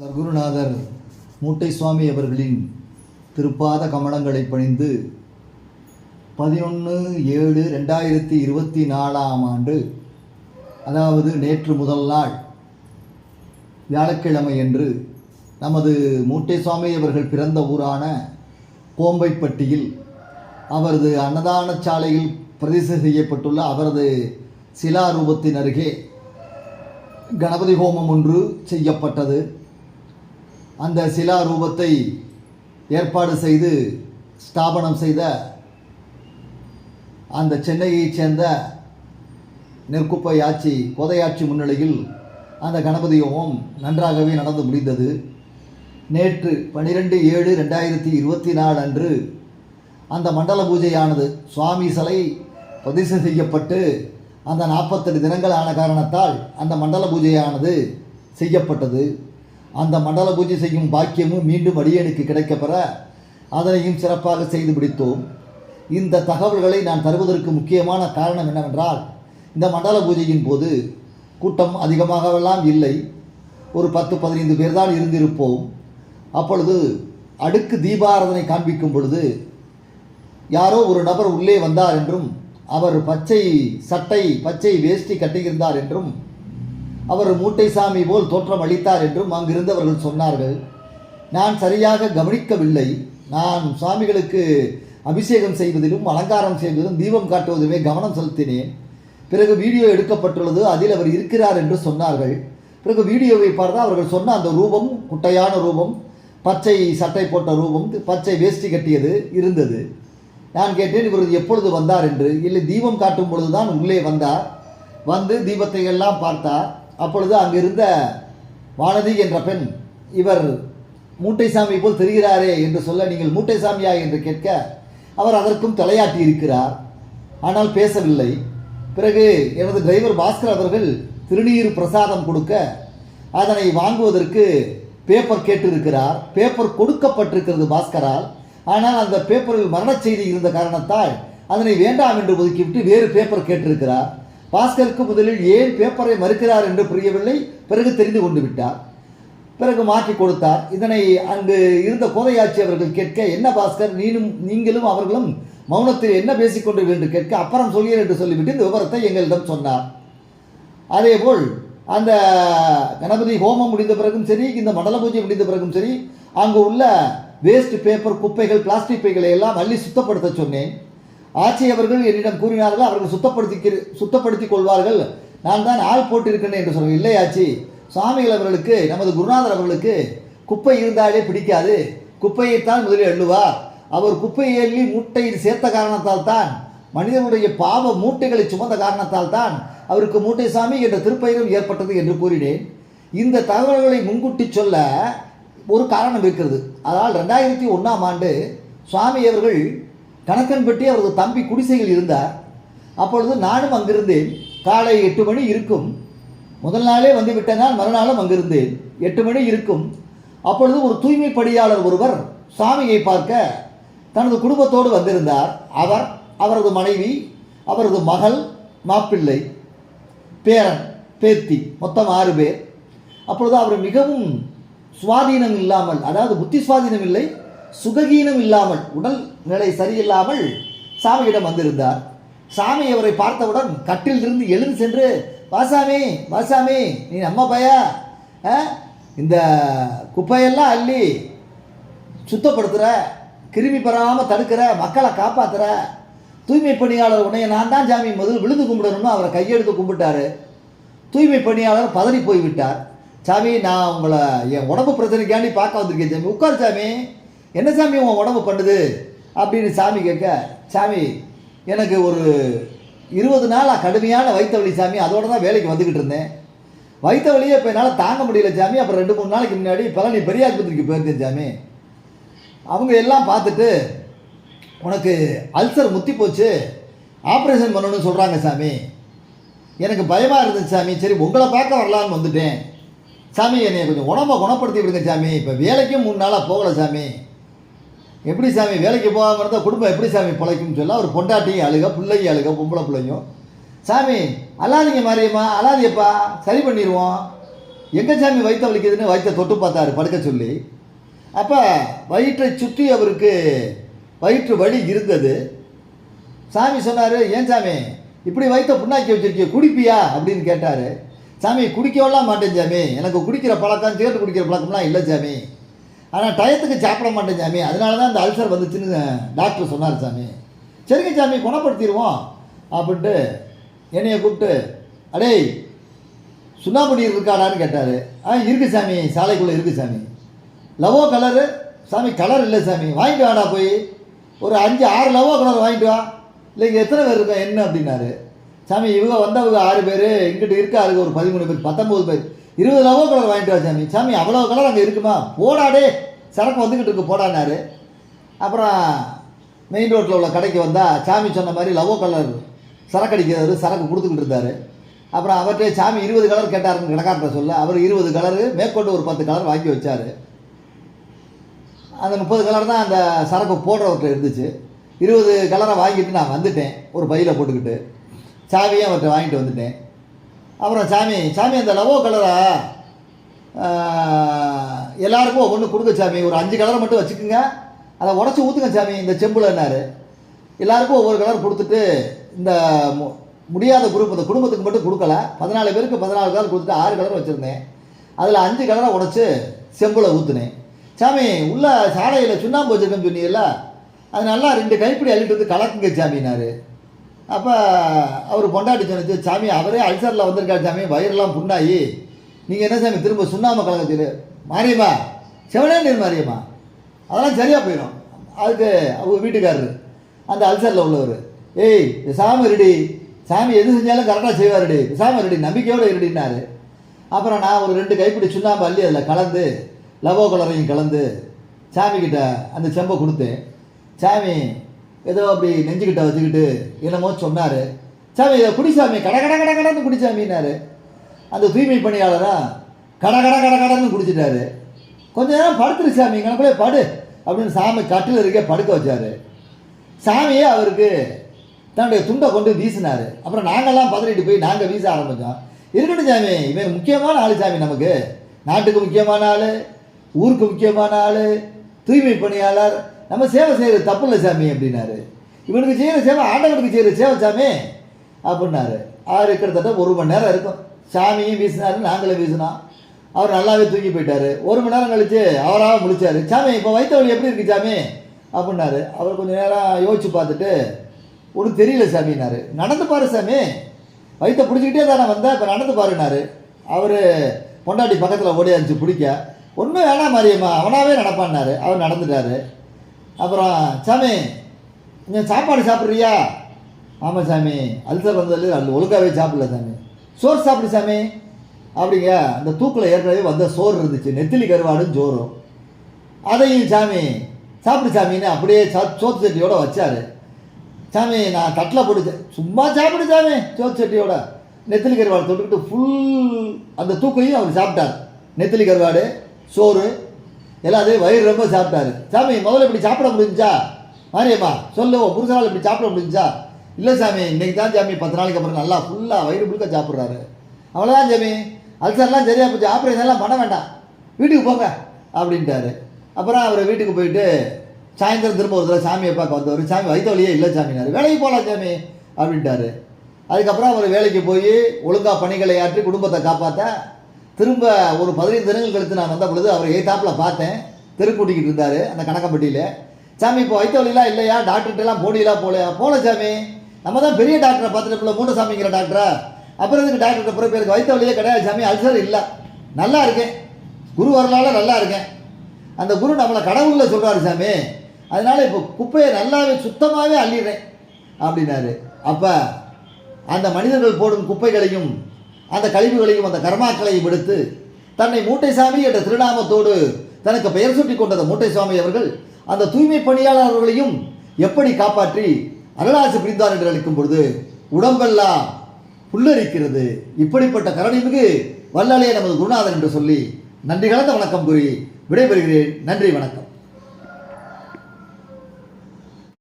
சர்க்குருநாதர் மூட்டை சுவாமி அவர்களின் திருப்பாத கமலங்களை பணிந்து பதினொன்று ஏழு ரெண்டாயிரத்தி இருபத்தி நாலாம் ஆண்டு அதாவது நேற்று முதல் நாள் வியாழக்கிழமை என்று நமது மூட்டை சுவாமி அவர்கள் பிறந்த ஊரான கோம்பைப்பட்டியில் அவரது அன்னதான சாலையில் பிரதிஷ்டை செய்யப்பட்டுள்ள அவரது சிலாரூபத்தின் அருகே கணபதி ஹோமம் ஒன்று செய்யப்பட்டது. அந்த சிலா ரூபத்தை ஏற்பாடு செய்து ஸ்தாபனம் செய்த அந்த சென்னையைச் சேர்ந்த நெற்குப்பை ஆட்சி கோதையாட்சி முன்னிலையில் அந்த கணபதி ஹோமம் நன்றாகவே நடந்து முடிந்தது. நேற்று பனிரெண்டு ஏழு ரெண்டாயிரத்தி இருபத்தி நாலு அன்று அந்த மண்டல பூஜையானது சுவாமி சிலை பதிசு செய்யப்பட்டு அந்த நாற்பத்தெட்டு தினங்கள் ஆன காரணத்தால் அந்த மண்டல பூஜையானது செய்யப்பட்டது. அந்த மண்டல பூஜை செய்யும் பாக்கியமும் மீண்டும் அடியனுக்கு கிடைக்கப்பெற அதனையும் சிறப்பாக செய்து முடித்தோம். இந்த தகவல்களை நான் தருவதற்கு முக்கியமான காரணம் என்னவென்றால் இந்த மண்டல பூஜையின் போது கூட்டம் அதிகமாகவெல்லாம் இல்லை. ஒரு பத்து பதினைந்து பேர் தான் இருந்திருப்போம். அப்பொழுது அடுக்கு தீபாராதனை காண்பிக்கும் பொழுது யாரோ ஒரு நபர் உள்ளே வந்தார் என்றும் அவர் பச்சை சட்டை பச்சை வேஷ்டி கட்டியிருந்தார் என்றும் அவர் மூட்டை சாமி போல் தோற்றம் அளித்தார் என்றும் அங்கிருந்தவர்கள் சொன்னார்கள். நான் சரியாக கவனிக்கவில்லை. நான் சுவாமிகளுக்கு அபிஷேகம் செய்வதிலும் அலங்காரம் செய்வதிலும் தீபம் காட்டுவதுமே கவனம் செலுத்தினேன். பிறகு வீடியோ எடுக்கப்பட்டுள்ளது அதில் அவர் இருக்கிறார் என்று சொன்னார்கள். பிறகு வீடியோவை பார்த்தால் அவர்கள் சொன்ன அந்த ரூபம் குட்டையான ரூபம் பச்சை சட்டை போட்ட ரூபம் பச்சை வேஷ்டி கட்டியது இருந்தது. நான் கேட்டேன் இவர் எப்பொழுது வந்தார்? என்று. இல்லை தீபம் காட்டும் பொழுதுதான் உள்ளே வந்தார். வந்து தீபத்தை எல்லாம் பார்த்தார். அப்பொழுது அங்கிருந்த வானதி என்ற பெண் இவர் மூட்டைசாமி போல் தெரிகிறாரே என்று சொல்ல நீங்கள் மூட்டைசாமியா என்று கேட்க அவர் அதற்கும் தலையாட்டி இருக்கிறார். ஆனால் பேசவில்லை. பிறகு எனது டிரைவர் பாஸ்கர் அவர்கள் திருநீர் பிரசாதம் கொடுக்க அதனை வாங்குவதற்கு பேப்பர் கேட்டிருக்கிறார். பேப்பர் கொடுக்கப்பட்டிருக்கிறது பாஸ்கரால். ஆனால் அந்த பேப்பரில் மரணச் செய்தி இருந்த காரணத்தால் அதனை வேண்டாம் என்று ஒதுக்கிவிட்டு வேறு பேப்பர் கேட்டிருக்கிறார். பாஸ்கருக்கு முதலில் ஏன் பேப்பரை மறுக்கிறார் என்று புரியவில்லை. பிறகு தெரிந்து கொண்டு விட்டார். பிறகு மாற்றி கொடுத்தார். இதனை அங்கு இருந்த கோதையாட்சி அவர்கள் கேட்க என்ன பாஸ்கர் நீனும் நீங்களும் அவர்களும் மௌனத்தில் என்ன பேசிக்கொண்டு என்று கேட்க அப்புறம் சொல்கிறேன் என்று சொல்லிவிட்டு இந்த விவரத்தை எங்களிடம் சொன்னார். அதேபோல் அந்த கணபதி ஹோமம் முடிந்த பிறகும் சரி இந்த மண்டல பூஜை முடிந்த பிறகும் சரி அங்கு உள்ள வேஸ்ட் பேப்பர் குப்பைகள் பிளாஸ்டிக் பைகளை எல்லாம் அள்ளி சுத்தப்படுத்த சொன்னேன். ஆட்சியவர்கள் என்னிடம் கூறினார்கள் அவர்கள் சுத்தப்படுத்தி சுத்தப்படுத்திக் கொள்வார்கள். நான் தான் ஆள் போட்டிருக்கிறேன் என்று சொல்வேன் இல்லை ஆச்சி. சுவாமிகள் அவர்களுக்கு நமது குருநாதர் அவர்களுக்கு குப்பை இருந்தாலே பிடிக்காது. குப்பையைத்தான் முதலில் எண்ணுவார் அவர் குப்பையை எள்ளி மூட்டையில் சேர்த்த காரணத்தால் தான் மனிதனுடைய பாவ மூட்டைகளை சுமந்த காரணத்தால் தான் அவருக்கு மூட்டை சாமி என்ற திருப்பெயரும் ஏற்பட்டது என்று கூறினேன். இந்த தகவல்களை முன்கூட்டி சொல்ல ஒரு காரணம் இருக்கிறது. அதனால் ரெண்டாயிரத்தி ஒன்றாம் ஆண்டு சுவாமி அவர்கள் கணக்கன்பட்டி அவரது தம்பி குடிசையில் இருந்தார். அப்பொழுது நானும் அங்கிருந்தேன். காலை எட்டு மணி இருக்கும். முதல் நாளே வந்து விட்டனால் மறுநாளும் அங்கிருந்தேன். எட்டு மணி இருக்கும். அப்பொழுது ஒரு தூய்மை பணியாளர் ஒருவர் சாமியை பார்க்க தனது குடும்பத்தோடு வந்திருந்தார். அவர் அவரது மனைவி அவரது மகள் மாப்பிள்ளை பேரன் பேத்தி மொத்தம் ஆறு பேர். அப்பொழுது அவர் மிகவும் சுவாதீனம் இல்லாமல் அதாவது புத்தி சுவாதீனம் இல்லை சுககீனம் இல்லாமல் உடல் நிலை சரியில்லாமல் சாமியிடம் வந்திருந்தார். சாமி அவரை பார்த்தவுடன் கட்டிலிருந்து எழுந்து சென்று வாசாமி வாசாமி நீ நம்ம பையா? ஆ? இந்த குப்பையெல்லாம் அள்ளி சுத்தப்படுத்துகிற கிருமி பெறாமல் தடுக்கிற மக்களை காப்பாற்றுற தூய்மை பணியாளர் உன்னைய நான் தான் சாமி முதல் விழுந்து கும்பிடணும்னு அவரை கையெடுத்து கும்பிட்டாரு. தூய்மை பணியாளர் பதறி போய்விட்டார். சாமி நான் உங்களை என் உடம்பு பிரச்சனைக்காண்டி பார்க்க வந்திருக்கேன் சாமி. உட்கார் சாமி. என்ன சாமி உன் உடம்பு பண்ணுது? அப்படின்னு சாமி கேட்க சாமி எனக்கு ஒரு இருபது நாளாக கடுமையான வயிற்று வழி சாமி அதோட தான் வேலைக்கு வந்துக்கிட்டு இருந்தேன். வயிற்று வலியே இப்போ என்னால் தாங்க முடியல சாமி. அப்புறம் ரெண்டு மூணு நாளைக்கு முன்னாடி பழனி பெரியாஸ்பத்திரிக்கு போயிருந்தேன் சாமி. அவங்க எல்லாம் பார்த்துட்டு உனக்கு அல்சர் முத்தி போச்சு ஆப்ரேஷன் பண்ணணும்னு சொல்கிறாங்க சாமி. எனக்கு பயமாக இருந்துச்சு சாமி. சரி உங்களை பார்க்க வரலான்னு வந்துட்டேன். சாமி என்னை கொஞ்சம் உணவை குணப்படுத்தி விடுங்க சாமி. இப்போ வேலைக்கும் மூணு நாளாக போகலை சாமி. எப்படி சாமி வேலைக்கு போகாமல் இருந்தால் குடும்பம் எப்படி சாமி பிழைக்கும்னு சொல்ல அவர் பொண்டாட்டியும் அழுக பிள்ளையும் அழுக பொம்பளை பிள்ளையும். சாமி அல்லாதீங்க மாரியம்மா அல்லாதியப்பா சரி பண்ணிடுவோம் எங்கே சாமி வயிற்ற வலிக்குதுன்னு வயிற்றை தொட்டு பார்த்தாரு படுக்க சொல்லி. அப்போ வயிற்றை சுற்றி அவருக்கு வயிற்று வழி இருந்தது. சாமி சொன்னார் ஏன் சாமி இப்படி வயிற்ற புண்ணாக்கி வச்சிருக்கிய குடிப்பியா? அப்படின்னு கேட்டார். சாமி குடிக்கவெல்லாம் மாட்டேன் சாமி. எனக்கு குடிக்கிற பழக்கம் சிகரெட் குடிக்கிற பழக்கம்லாம் இல்லை சாமி. ஆனால் டயத்துக்கு சாப்பிட மாட்டேன் சாமி. அதனால தான் இந்த அல்சர் வந்துச்சுன்னு டாக்டர் சொன்னார் சாமி. சரிங்க சாமி குணப்படுத்திடுவோம் அப்படின்ட்டு என்னைய கூப்பிட்டு அடேய் சுண்ணாம்பு இருக்காடான்னு கேட்டார். ஆ இருக்குது சாமி சாலைக்குள்ளே இருக்கு சாமி. லவோ கலரு சாமி கலர் இல்லை சாமி. வாங்கிட்டு வாடா போய். ஒரு அஞ்சு ஆறு லவோ கலர் வாங்கிட்டு வா. இல்லை இங்கே எத்தனை பேர் இருக்கோம் என்ன அப்படின்னாரு. சாமி இவங்க வந்தவங்க ஆறு பேர் இங்கிட்டு இருக்காருங்க ஒரு பதிமூணு பேர் பத்தொம்போது பேர். இருபது லவோ கலர் வாங்கிட்டு வா சாமி. சாமி அவ்வளோ கலர் அங்கே இருக்குமா? போடாடே சரக்கு வந்துக்கிட்டு இருக்கு போடானாரு அப்புறம் மெயின் ரோட்டில் உள்ள கடைக்கு வந்தால் சாமி சொன்ன மாதிரி லவோ கலர் சரக்கு அடிக்கிறவர் சரக்கு கொடுத்துக்கிட்டு இருந்தார். அப்புறம் அவர்கிட்ட சாமி இருபது கலர் கேட்டாருன்னு கிடக்காட்ட சொல்ல அவர் இருபது கலரு மேற்கொண்டு ஒரு பத்து கலர் வாங்கி வச்சார். அந்த முப்பது கலர் தான் அந்த சரக்கு போடுறவர்கிட்ட இருந்துச்சு. இருபது கலரை வாங்கிட்டு நான் வந்துட்டேன் ஒரு பையில் போட்டுக்கிட்டு. சாவியும் அவர்கிட்ட வாங்கிட்டு வந்துட்டேன். அப்புறம் சாமி சாமி அந்த லவோ கலரை எல்லாருக்கும் ஒவ்வொன்று கொடுங்க சாமி. ஒரு அஞ்சு கலரை மட்டும் வச்சுக்கோங்க. அதை உடச்சி ஊற்றுங்க சாமி இந்த செம்புலன்னாரு எல்லாருக்கும் ஒவ்வொரு கலர் கொடுத்துட்டு இந்த மு- முடியாத குரூப் இந்த குடும்பத்துக்கு மட்டும் கொடுக்கல. பதினாலு பேருக்கு பதினாலு கலர் கொடுத்துட்டு ஆறு கலர் வச்சுருந்தேன். அதில் அஞ்சு கலரை உடச்சி செம்பில் ஊற்றுனேன் சாமி உள்ள சாலையில் சுண்ணாம்பு வச்சுருக்கேன்னு சொன்னீங்கல்ல அது நல்லா ரெண்டு கைப்பிடி அள்ளிட்டு வந்து கலக்குங்க சாமினாரு அப்போ அவர் பொண்டாட்டி சொன்னது சாமி அவரே அல்சரில் வந்திருக்காரு சாமி வயிறெல்லாம் புண்ணாயி நீங்கள் என்ன சாமி திரும்ப சுண்ணாம்பு கலக்கத்தில் மாரியம்மா செவனே நீர் மாரியம்மா. அதெல்லாம் சரியாக போயிடும். அதுக்கு அவங்க வீட்டுக்காரரு அந்த அல்சரில் உள்ளவர் ஏய் சாமி ரெடி சாமி எது செஞ்சாலும் கரெக்டாக செய்வார் ரெடி சாமி ரெடி நம்பிக்கையோடு இருடினார் அப்புறம் நான் ஒரு ரெண்டு கைப்பிடி சுண்ணாம்பு அள்ளி அதில் கலந்து லவோ கலரையும் கலந்து சாமிக்கிட்ட அந்த செம்பை கொடுத்தேன். சாமி ஏதோ அப்படி நெஞ்சுக்கிட்ட வச்சுக்கிட்டு என்னமோ சொன்னார். சாமி இதை குடிசாமி கட கட கட கடன்னு குடிசாமின்னாரு. அந்த தூய்மை பணியாளராக கட கட கட கடன்னு குடிச்சிட்டாரு. கொஞ்ச நேரம் படுத்துரு சாமி கணக்குள்ளே படு அப்படின்னு சாமி கட்டில் இருக்க படுக்க வச்சார். சாமியே அவருக்கு தன்னுடைய துண்டை கொண்டு வீசினார். அப்புறம் நாங்கள்லாம் பதறிட்டு போய் நாங்கள் வீச ஆரம்பித்தோம் இருக்கட்டும் சாமி இவன் முக்கியமான ஆள் சாமி நமக்கு. நாட்டுக்கு முக்கியமான ஆள் ஊருக்கு முக்கியமான ஆள் தூய்மை பணியாளர் நம்ம சேவை செய்கிறது தப்பு இல்லை சாமி அப்படின்னாரு. இவனுக்கு செய்கிற சேவை ஆண்டவனுக்கு செய்கிற சேவை சாமி அப்படின்னாரு. அவர் கிட்டத்தட்ட ஒரு மணி நேரம் இருக்கும். சாமியும் வீசினாரு நாங்களும் வீசினோம். அவர் நல்லாவே தூங்கி போயிட்டார். ஒரு மணி நேரம் கழிச்சு அவராக முடிச்சாரு சாமி இப்போ வயிற்று வலி எப்படி இருக்கு சாமி? அப்படின்னாரு. அவர் கொஞ்சம் நேரம் யோசிச்சு பார்த்துட்டு ஒன்றும் தெரியல சாமினாரு நடந்து பாரு சாமி. வயிற்ற பிடிச்சிக்கிட்டே தானே வந்தேன் இப்போ நடந்து பாருனாரு அவர் பொண்டாட்டி பக்கத்தில் ஓடியாச்சு பிடிக்க. ஒன்றும் வேணாம் மாரியம்மா அவனாகவே நடப்பான்னாரு. அவர் நடந்துட்டாரு. அப்புறம் சாமி நீ சாப்பாடு சாப்பிட்றியா? ஆமாம் சாமி. அல்சர் வந்ததில் அது ஒழுக்காகவே சாப்பிடல சாமி. சோறு சாப்பிடு சாமி. அப்படிங்க அந்த தூக்கில் ஏற்கனவே வந்த சோறு இருந்துச்சு. நெத்திலி கருவாடும் சோறும் அதையும் சாமி சாப்பிடு சாமின்னு அப்படியே சா சோத்து சட்டியோட வச்சாரு. சாமி நான் தட்டில் போட்டுச்சேன் சும்மா சாப்பிடு சாமி சோத்து சட்டியோட. நெத்திலி கருவாடு தொட்டுக்கிட்டு ஃபுல் அந்த தூக்கையும் அவர் சாப்பிட்டார். நெத்திலி கருவாடு சோறு எல்லாத்தையும் வயிறு ரொம்ப சாப்பிட்டாரு. சாமி முதல்ல இப்படி சாப்பிட முடிஞ்சா? மாரியம்மா சொல்லுவோம் புருஷனால் இப்படி சாப்பிட முடிஞ்சா? இல்லை சாமி இன்னைக்கு தான் சாமி பத்து நாளைக்கு அப்புறம் நல்லா ஃபுல்லாக வயிறு முழுக்க சாப்பிட்றாரு. அவ்வளோதான் சாமி. அல்சர்லாம் சரியாக போச்சு. ஆப்ரேஷன்லாம் பண்ண வேண்டாம். வீட்டுக்கு போங்க அப்படின்ட்டாரு. அப்புறம் அவர் வீட்டுக்கு போயிட்டு சாயந்தரம் திரும்ப ஒரு தடவை சாமியை பார்க்க வந்தவர் சாமி வயிற்று வழியே இல்லை சாமினாரு வேலைக்கு போகலாம் சாமி அப்படின்ட்டாரு. அதுக்கப்புறம் அவர் வேலைக்கு போய் ஒழுங்காக பணிகளை ஆற்றி குடும்பத்தை காப்பாற்ற திரும்ப ஒரு பதினைந்து தினங்கள் கழித்து நான் வந்த பொழுது அவர் ஏத்தாப்பில் பார்த்தேன். தெரு கூட்டிக்கிட்டு இருந்தார் அந்த கணக்கப்பட்டியில் சாமி இப்போ வைத்தவழிலாம் வலிலாம் இல்லையா? டாக்டர்கிட்டலாம் போடியெல்லாம் போலையா? போல சாமி. நம்ம தான் பெரிய டாக்டரை பார்த்துட்டு போல மூட்டை சாமிங்கிற டாக்டரா அப்புறம் இதுக்கு டாக்டர்கிட்ட பிறகு பேருக்கு வைத்த வழியே கிடையாது சாமி அல்சர் இல்லை. நல்லா இருக்கேன். குரு வரலால நல்லா இருக்கேன். அந்த குரு நம்மளை கடவுளில் சொல்கிறாரு சாமி. அதனால இப்போ குப்பையை நல்லாவே சுத்தமாகவே அள்ளிடுறேன் அப்படின்னாரு. அப்போ அந்த மனிதர்கள் போடும் குப்பைகளையும் அந்த கழிவுகளையும் அந்த கர்மாக்களையும் எடுத்து தன்னை மூட்டை சாமி என்ற திருநாமத்தோடு தனக்கு பெயர் சுட்டி கொண்டத மூட்டை சுவாமி அவர்கள் அந்த தூய்மை பணியாளர்களையும் எப்படி காப்பாற்றி அருளாசி புரிந்தார் என்று அளிக்கும் பொழுது உடம்பெல்லாம் புல்லரிக்கிறது. இப்படிப்பட்ட கருணைமிகு வல்லாலே நமது குருநாதன் என்று சொல்லி நன்றி கலந்த வணக்கம் கூறி விடைபெறுகிறேன். நன்றி வணக்கம்.